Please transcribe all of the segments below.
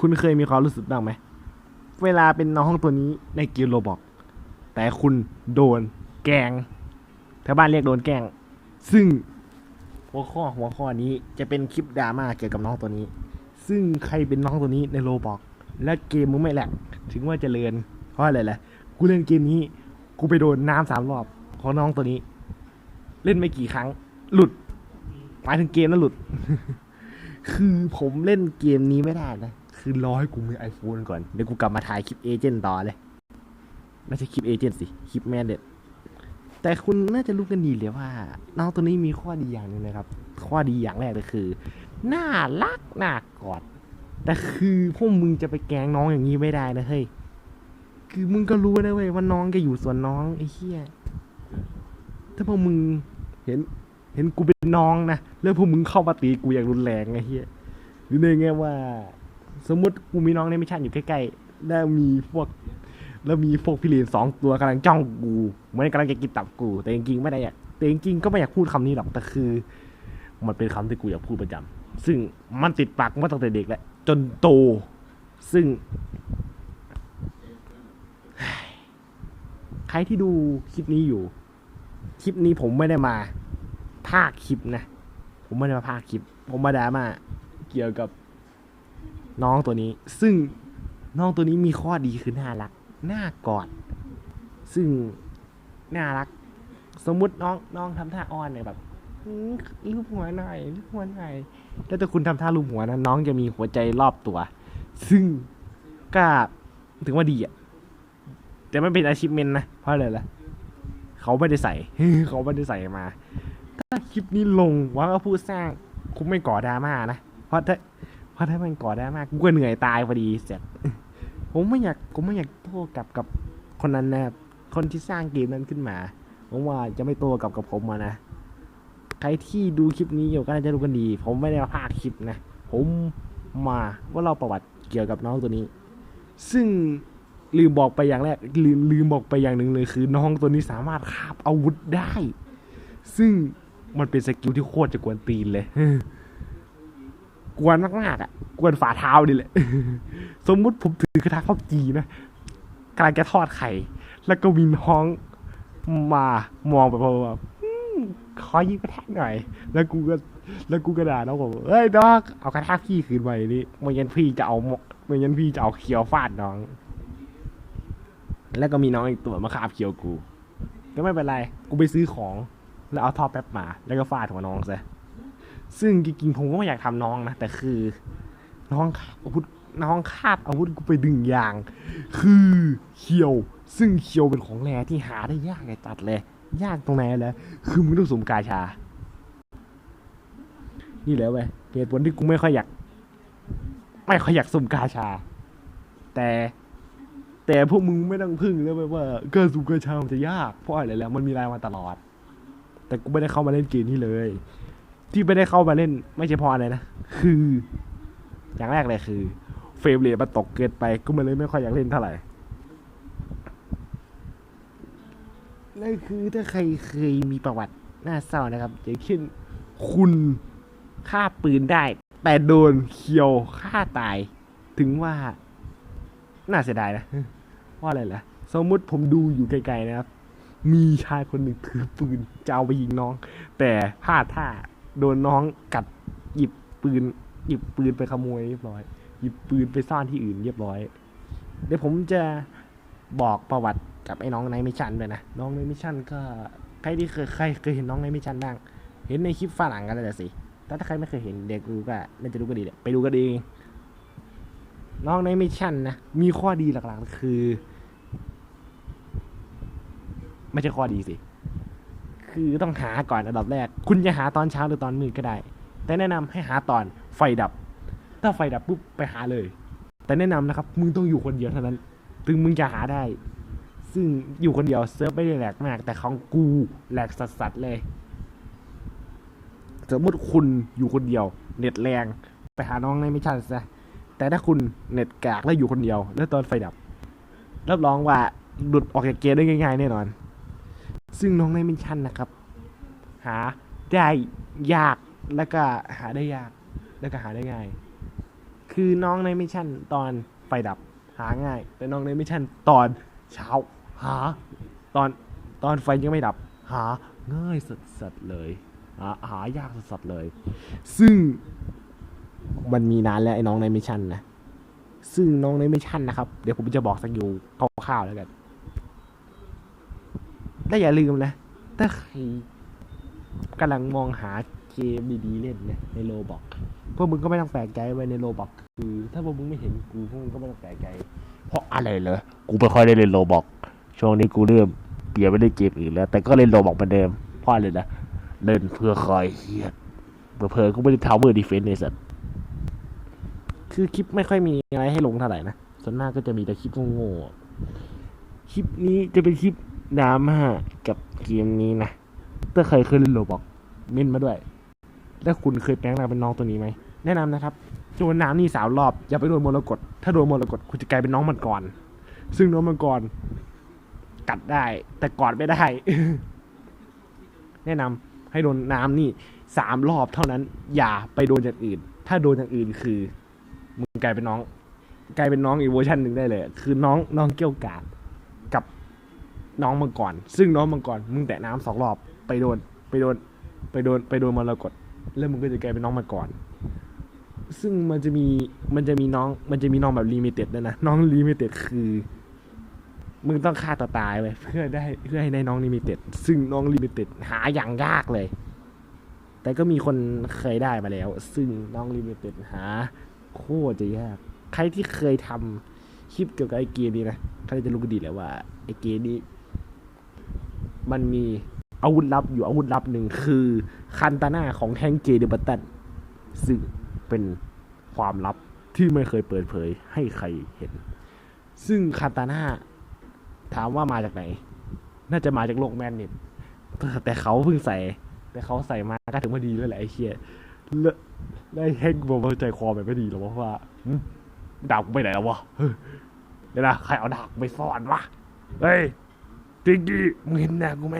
คุณเคยมีความรู้สึกบ้างไหม เวลาเป็นน้องตัวนี้ในเกมโรบอก แต่คุณโดนแกงแถวบ้านเรียกโดนแกง ซึ่งหัวข้อหัวข้อนี้จะเป็นคลิปดราม่าเกี่ยวกับน้องตัวนี้ ซึ่งใครเป็นน้องตัวนี้ในโรบอก และเกมมึงไม่แหลกถึงว่าจเจริญเพราะอะไรล่ะกูเล่นเกมนี้ กูไปโดนน้ำสามรอบของน้องตัวนี้ เล่นไม่กี่ครั้ง หลุดหมายถึงเกมนั้นหลุด คือผมเล่นเกมนี้ไม่ได้นะ คือรอให้กูมี iPhone ก่อน เดี๋ยวกูกลับมาถ่ายคลิปเอเจนต์ต่อเลย ไม่ใช่คลิปเอเจนต์สิ คลิปแมนเด็ด แต่คุณน่าจะรู้กันดีเลยว่า น้องตัวนี้มีข้อดีอย่างหนึ่งนะครับ ข้อดีอย่างแรกเลยคือ น่ารัก น่ากอด แต่คือพวกมึงจะไปแกล้งน้องอย่างนี้ไม่ได้นะเฮ้ย คือมึงก็รู้นะเว้ยว่าน้องแกอยู่ส่วนน้องไอ้เหี้ย ถ้าพวกมึงเห็นเห็นกูเป็นน้องนะ แล้วพวกมึงเข้ามาตีกูอย่างรุนแรงไอ้เหี้ยหรือในแง่ว่า สมมติกูมีน้องในมิชชั่นอยู่ใกล้ๆแล้วมีพวก แล้วมีพวกพิเรนสองตัวกำลังจ้องกูเหมือนกำลังจะกินตับกู แต่จริงๆไม่ได้อยากแต่จริงๆก็ไม่อยากพูดคำนี้หรอกแต่คือ มันเป็นคำที่กูอยากพูดประจำซึ่งมันติดปากมาตั้งแต่เด็กแหละจนโต ซึ่ง ใครที่ดูคลิปนี้อยู่ คลิปนี้ผมไม่ได้มาภาคคลิปนะ ผมไม่ได้มาภาคคลิป ผมมาดราม่าเกี่ยวกับ น้องตัวนี้ ซึ่งน้องตัวนี้มีข้อดีคือน่ารักน่ากอด ซึ่งน่ารัก สมมุติน้องน้องทำท่าอ้อนเนี่ยแบบลูบหัวหน่อยลูบหัวหน่อยแล้วถ้าคุณทำท่าลูบหัวนะน้องจะมีหัวใจรอบตัว ซึ่งก็ถึงว่าดีอะแต่ไม่เป็นอาชีพเมนนะเพราะอะไรล่ะเขาไม่ได้ใส่เขาไม่ได้ใส่มาถ้าคลิปนี้ลงว่าก็พูดสร้างคุไม่ก่อดราม่านะ เพราะถ้า เพราะถ้ามันก่อไดราม่ากกูก็เหนื่อยตายพอดีเสร็จผมไม่อยากผมไม่อยากโต้กลับกับคนนั้นนะครับคนที่สร้างเกมนั้นขึ้นมาผมว่าจะไม่โต้กลับกับผมมานะใครที่ดูคลิปนี้อยู่ก็น่าจะรู้กันดี ผมไม่ได้มาพากคลิปนะ ผมมาว่าเราประวัติเกี่ยวกับน้องตัวนี้ ซึ่งลืมบอกไปอย่างแรกลืมลืมบอกไปอย่างหนึ่งเลยคือน้องตัวนี้สามารถคาบอาวุธได้ ซึ่งมันเป็นสกิลที่โคตรจะกวนตีนเลย กวนมากๆอะกวนฝ่าเท้าดิแหละสมมุติผมถือกระทะข้าวจีนะกำลังจะทอดไข่ แล้วก็มีน้องมามองไปพอแบบอืมขอยิงกระทะหน่อย แล้วกูก็แล้วกูก็ด่าน้องผมเอ้ยน้องเอากระทะพี่คืนไปนี่ไม่งั้นพี่จะเอาหมกไม่งั้นพี่จะเอาเขียวฟาดน้อง แล้วก็มีน้องอีกตัวมาคาบเขียวกู ก็ไม่เป็นไร กูไปซื้อของ แล้วเอาท่อแป๊บมา แล้วก็ฟาดหัวน้องซะ ซึ่งจริงๆผมก็ไม่อยากทำน้องนะ แต่คือ น้องอาวุธน้องคาบอาวุธกูไปดึงยาง คือเขียว ซึ่งเขียวเป็นของแร่ที่หาได้ยากไงตัดเลย ยากตรงไหนแล้วคือมึงต้องสมกาชา นี่แหละเว้ยเหตุผลที่กูไม่ค่อยอยาก ไม่ค่อยอยากสมกาชา แต่แต่พวกมึงไม่ต้องพึ่งแล้วเว้ยว่าเการสุ่มกาชามันจะยากเพราะอะไรแล้ว มันมีรายมาตลอด แต่กูไม่ได้เข้ามาเล่นเกมนี้เลย ที่ไม่ได้เข้ามาเล่น ไม่ใช่พอะไรนะ คือ อย่างแรกเลยคือ เฟรมเรทมันตกเกินไปก็มันเลยไม่ค่อยอยากเล่นเท่าไหร่นั่นคือถ้าใครเคยมีประวัติน่าเศร้านะครับอย่างเช่นคุณฆ่าปืนได้ แต่โดนเคียวฆ่าตาย ถึงว่า น่าเสียดายนะว่าอะไรล่ะ สมมุติผมดูอยู่ไกลๆนะครับ มีชายคนหนึ่งถือปืนจะเอาไปยิงน้อง แต่พลาดท่า โดนน้องกัดหยิบปืน หยิบปืนไปขโมยเรียบร้อย หยิบปืนไปซ่อนที่อื่นเรียบร้อย เดี๋ยวผมจะบอกประวัติกับไอ้น้องในมิชันด้วยนะ น้องในมิชันก็ใครที่เคยใครเคยเห็นน้องในมิชันบ้าง เห็นในคลิปฝรั่งกันแล้วสิแต่ถ้าใครไม่เคยเห็นเด็กรู้ก็น่าจะรู้ก็ดีแหละไปดูกันเองน้องในมิชันนะ มีข้อดีหลักๆคือ ไม่ใช่ข้อดีสิ คือต้องหาก่อนอันดับแรก คุณจะหาตอนเช้าหรือตอนมืดก็ได้ แต่แนะนำให้หาตอนไฟดับ ถ้าไฟดับปุ๊บไปหาเลย แต่แนะนำนะครับ มึงต้องอยู่คนเดียวเท่านั้น ถึงมึงจะหาได้ ซึ่งอยู่คนเดียวเซิร์ฟไม่ได้แหลกมาก แต่ของกูแหลกสัสๆเลย สมมติคุณอยู่คนเดียว เน็ตแรง ไปหาน้องในไม่ชันซะแต่ถ้าคุณเน็ตกากแล้วอยู่คนเดียว แล้วตอนไฟดับรับรองว่าหลุดออกจากเกมได้ง่ายๆแน่นอน ซึ่งน้องในมิชชั่นนะครับ หาได้ยากแล้วก็หาได้ยากแล้วก็หาได้ง่าย คือน้องในมิชชั่นตอนไฟดับหาง่าย แต่น้องในมิชชั่นตอนเช้าหา ตอนตอนไฟยังไม่ดับ หาง่ายสัสๆเลยหาหายากสัสๆเลย ซึ่งมันมีนานแล้วไอ้น้องในมิชชั่นนะซึ่งน้องในมิชชั่นนะครับ เดี๋ยวผมจะบอกสักอยู่คร่าวๆแล้วกัน และอย่าลืมนะ ถ้าใครกำลังมองหาเกมดีๆเล่นนะในโลบอกพวกมึงก็ไม่ต้องแปลกใจไว้ในโลบอกคือถ้าพวกมึงไม่เห็นกูพวกมึงก็ไม่ต้องแปลกใจ เพราะอะไรเหรอกูไม่ค่อยได้เล่นโลบอกช่วงนี้กูเริ่มเปลี่ยนไปเล่นเกมอื่นแล้ว แต่ก็เล่นโลบอกเหมือนเดิมเพราะอะไรนะเล่นเพื่อคลายเครียดเพื่อกูไม่ได้ทาวเวอร์ดีเฟนต์ในสัตว์คือคลิปไม่ค่อยมีอะไรให้ลงเท่าไหร่นะส่วนมากก็จะมีแต่คลิปโง่ๆคลิปนี้จะเป็นคลิป ดราม่ากับเกมนี้นะถ้าใครเคยเล่นโลบอกเม้นมาด้วย แล้วคุณเคยแปลงร่างเป็นน้องตัวนี้ไหม แนะนำนะครับโดนน้ำนี่สาวรอบอย่าไปโดนมรกตถ้าโดนมรกตคุณจะกลายเป็นน้องมังกรซึ่งน้องมังกรกัดได้ แต่กอดไม่ได้ แนะนำให้โดนน้ำนี่สามรอบเท่านั้น อย่าไปโดนอย่างอื่น ถ้าโดนอย่างอื่นคือมึงกลายเป็นน้อง กลายเป็นน้องอีกเวอร์ชันหนึ่งได้เลย คือน้องน้องเกี้ยวกาด น้องมังกรซึ่งน้องมังกรมึงแตะน้ำสองรอบไปโดนไปโดนไปโดนไปโดนมรกตแล้วมึงก็จะกลายเป็นน้องมังกรซึ่งมันจะมีมันจะมีน้องมันจะมีน้องแบบลิมิเต็ดด้วยนะน้องลิมิเต็ดคือ มึงต้องฆ่าตัวตายไปเพื่อได้เพื่อให้ได้น้องลิมิเต็ดซึ่งน้องลิมิเต็ดหาอย่างยากเลย แต่ก็มีคนเคยได้มาแล้ว ซึ่งน้องลิมิเต็ดหาโคตรจะยาก ใครที่เคยทำคลิปเกี่ยวกับไอเกมนี้นะเขาจะรู้กันดีแหล้วว่าไอเกมนี้ มันมีอาวุธลับอยู่อาวุธลับหนึ่งคือคันตาน่าของแทงเจเดบัตตันซึ่งเป็นความลับที่ไม่เคยเปิดเผยให้ใครเห็น ซึ่งคาตาน่าถามว่ามาจากไหน น่าจะมาจากโลกแมนน็ตแต่เขาเพิ่งใส่ แต่เขาใส่มาก็ถือว่าดีแล้วแหละไอ้เคียแล้วแล้วไอ้แฮงบอกว่าใจคอแบบไม่ดีหรอกเพราะว่าดาบกูไปไหนแล้ววะเฮ้ยเดี๋ยวนะใครเอาดาบไปซ่อนวะ เฮ้ย จิกกี้มึงเห็นดาบกูไหม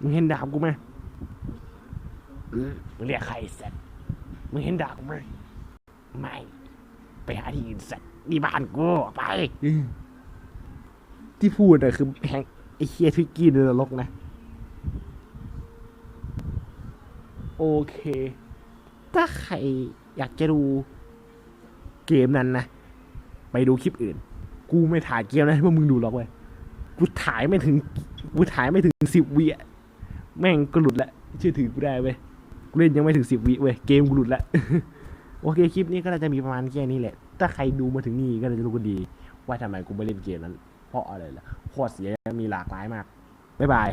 มึงเห็นดาบกูไหมมึงเรียกใครเสร็จมึงเห็นดาบกูไหมไม่ ไปหาที่อื่นเสร็จนี่บ้านกูไป ที่พูดอะคือแฮงไอ้เคียทวิกกี้ในนรกนะ โอเค ถ้าใครอยากจะดูเกมนั้นนะ ไปดูคลิปอื่น กูไม่ถ่ายเกมนั้นให้พวกมึงดูหรอกเว้ย กูถ่ายไม่ถึงกูถ่ายไม่ถึงสิบวิอะแม่งก็หลุดละเชื่อถือกูได้เว้ยกูเล่นยังไม่ถึงสิบวิเว้ยเกมกูหลุดละโอเคคลิปนี้ก็จะมีประมาณแค่นี้แหละ ถ้าใครดูมาถึงนี่ก็จะรู้กันดี ว่าทำไมกูไม่เล่นเกมนั้น เพราะอะไรล่ะข้อเสียมีหลากหลายมากบ๊ายบาย